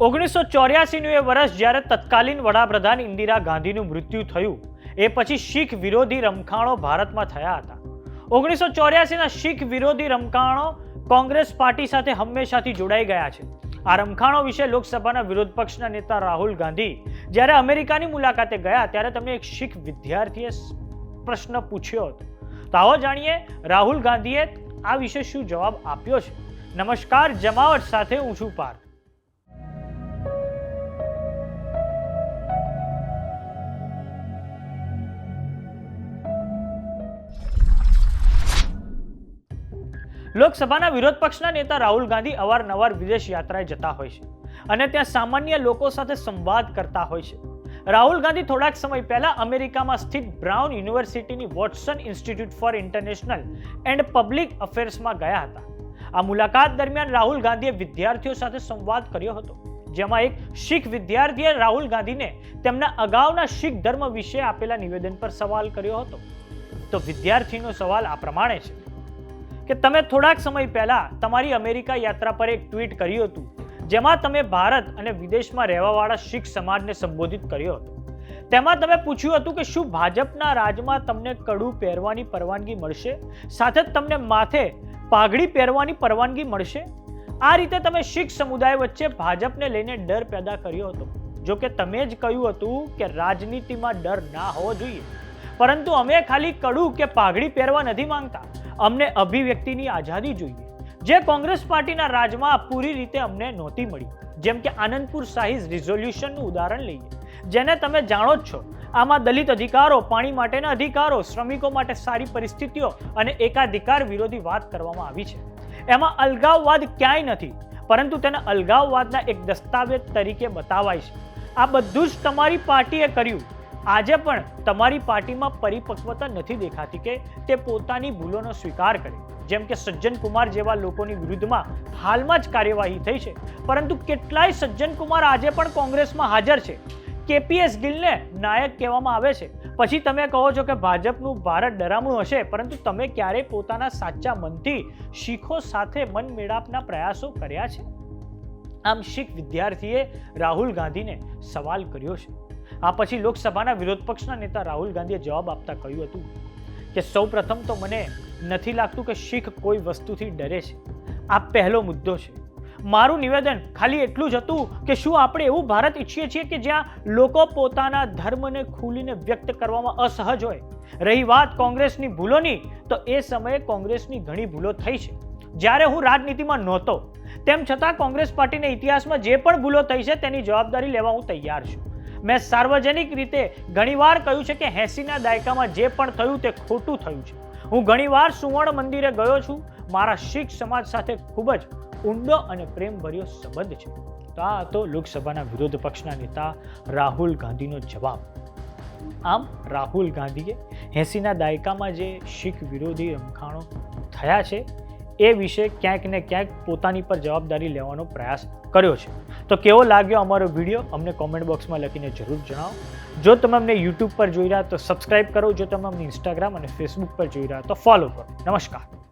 ઓગણીસો ચોર્યાસીનું એ વર્ષ જ્યારે તત્કાલીન વડાપ્રધાન ઇન્દિરા ગાંધીનું મૃત્યુ થયું, એ પછી શીખ વિરોધી રમખાણો ભારતમાં થયા હતા. ઓગણીસો ચોર્યાસીના શીખ વિરોધી રમખાણો કોંગ્રેસ પાર્ટી સાથે હંમેશાથી જોડાઈ ગયા છે. આ રમખાણો વિશે લોકસભાના વિરોધ પક્ષના નેતા રાહુલ ગાંધી જ્યારે અમેરિકાની મુલાકાતે ગયા ત્યારે તમને એક શીખ વિદ્યાર્થીએ પ્રશ્ન પૂછ્યો હતો. તો આવો જાણીએ રાહુલ ગાંધીએ આ વિશે શું જવાબ આપ્યો છે. નમસ્કાર, જમાવટ સાથે હું છું પાર્થ. લોકસભાના વિરોધ પક્ષના નેતા રાહુલ ગાંધી અવારનવાર વિદેશ યાત્રાએ જતા હોય છે અને ત્યાં સામાન્ય લોકો સાથે સંવાદ કરતા હોય છે. રાહુલ ગાંધી થોડાક સમય પહેલા અમેરિકામાં સ્થિત બ્રાઉન યુનિવર્સિટીની Watson institute for international and public અફેર્સમાં ગયા હતા. આ મુલાકાત દરમિયાન રાહુલ ગાંધીએ વિદ્યાર્થીઓ સાથે સંવાદ કર્યો હતો, જેમાં એક શીખ વિદ્યાર્થીએ રાહુલ ગાંધીને તેમના અગાઉના શીખ ધર્મ વિશે આપેલા નિવેદન પર સવાલ કર્યો હતો. તો વિદ્યાર્થીનો સવાલ આ પ્રમાણે છે. કે તમે થોડાક સમય પહેલા તમારી અમેરિકા યાત્રા પર એક ટ્વીટ કર્યું હતું, જેમાં તમે ભારત અને વિદેશમાં રહેવાવાળા શીખ સમાજને સંબોધિત કર્યો હતો. તેમાં તમે પૂછ્યું હતું કે શું ભાજપના રાજમાં તમને કડું પહેરવાની પરવાનગી મળશે? સાથે જ તમને માથે પાઘડી પહેરવાની પરવાનગી મળશે? આ રીતે તમે શીખ સમુદાય વચ્ચે ભાજપને લઈને ડર પેદા કર્યો હતો. જો કે તમે જ કહ્યું હતું કે રાજનીતિમાં ડર ના હોવો જોઈએ. પરંતુ અમે ખાલી કડું કે પાઘડી પહેરવા નથી માંગતા. અમને અભિવ્યક્તિની આઝાદી જોઈએ. જે કોંગ્રેસ પાર્ટીના રાજમાં પૂરી રીતે અમને નહોતી મળી. જેમ કે આનંદપુર સાહિઝ રિઝોલ્યુશનનું ઉદાહરણ લઈએ. જેને તમે જાણો જ છો, આમાં દલિત અધિકારો, પાણી માટેના અધિકારો, શ્રમિકો માટે સારી પરિસ્થિતિઓ અને એકાધિકાર વિરોધી વાત કરવામાં આવી છે. એમાં અલગાવવાદ ક્યાંય નથી, પરંતુ તેને અલગાવવાદના એક દસ્તાવેજ તરીકે બતાવાય છે. આ બધું જ તમારી પાર્ટીએ કર્યું. આજે પણ તમારી પાર્ટીમાં પરિપક્વતા નથી દેખાતી કે તે પોતાની ભૂલોનો સ્વીકાર કરે. જેમ કે સજ્જન કુમાર જેવા લોકોની વિરુદ્ધમાં હાલમાં જ કાર્યવાહી થઈ છે. પરંતુ કેટલાય સજ્જન કુમાર આજે પણ કોંગ્રેસમાં હાજર છે. કેપીએસ ગિલને નાયક કહેવામાં આવે છે. પછી તમે કહો છો કે ભાજપનું ભારત ડરામણું હશે, પરંતુ તમે ક્યારેય પોતાના સાચા મનથી શીખો સાથે મન મેળાપના પ્રયાસો કર્યા છે? આમ શીખ વિદ્યાર્થીએ રાહુલ ગાંધીને સવાલ કર્યો છે. આ પછી લોકસભાના વિરોધ પક્ષના નેતા રાહુલ ગાંધીએ જવાબ આપતા કહ્યું હતું કે સૌ પ્રથમ તો મને નથી લાગતું કે શીખ કોઈ વસ્તુથી ડરે છે. આ પહેલો મુદ્દો છે. મારું નિવેદન ખાલી એટલું જ હતું કે શું આપણે એવું ભારત ઈચ્છીએ છીએ કે જ્યાં લોકો પોતાના ધર્મને ખુલીને વ્યક્ત કરવામાં અસહજ હોય? રહી વાત કોંગ્રેસની ભૂલોની, તો એ સમયે કોંગ્રેસની ઘણી ભૂલો થઈ છે. જ્યારે હું રાજનીતિમાં નહોતો, તેમ છતાં કોંગ્રેસ પાર્ટીના ઇતિહાસમાં જે પણ ભૂલો થઈ છે તેની જવાબદારી લેવા હું તૈયાર છું. મેં સાર્વજનિક રીતે ઘણીવાર કહ્યું છે કે એંસીના દાયકામાં જે પણ થયું તે ખોટું થયું છે. હું ઘણીવાર સુવર્ણ મંદિરે ગયો છું. મારા શીખ સમાજ સાથે ખૂબ જ ઊંડો અને પ્રેમભર્યો સંબંધ છે. તો આ હતો લોકસભાના વિરોધ પક્ષના નેતા રાહુલ ગાંધીનો જવાબ. આમ, રાહુલ ગાંધીએ એંસીના દાયકામાં જે શીખ વિરોધી રમખાણો થયા છે એ વિશે ક્યાંક ને ક્યાંક પોતાની પર જવાબદારી લેવાનો પ્રયાસ કર્યો છે. તો કેવો લાગ્યો અમારો વીડિયો? અમને કોમેન્ટ બોક્સમાં લખીને જરૂર જણાવો. જો તમે અમને યુટ્યુબ પર જોઈ રહ્યા તો સબસ્ક્રાઇબ કરો. જો તમે અમને ઇન્સ્ટાગ્રામ અને ફેસબુક પર જોઈ રહ્યા તો ફોલો કરો. નમસ્કાર.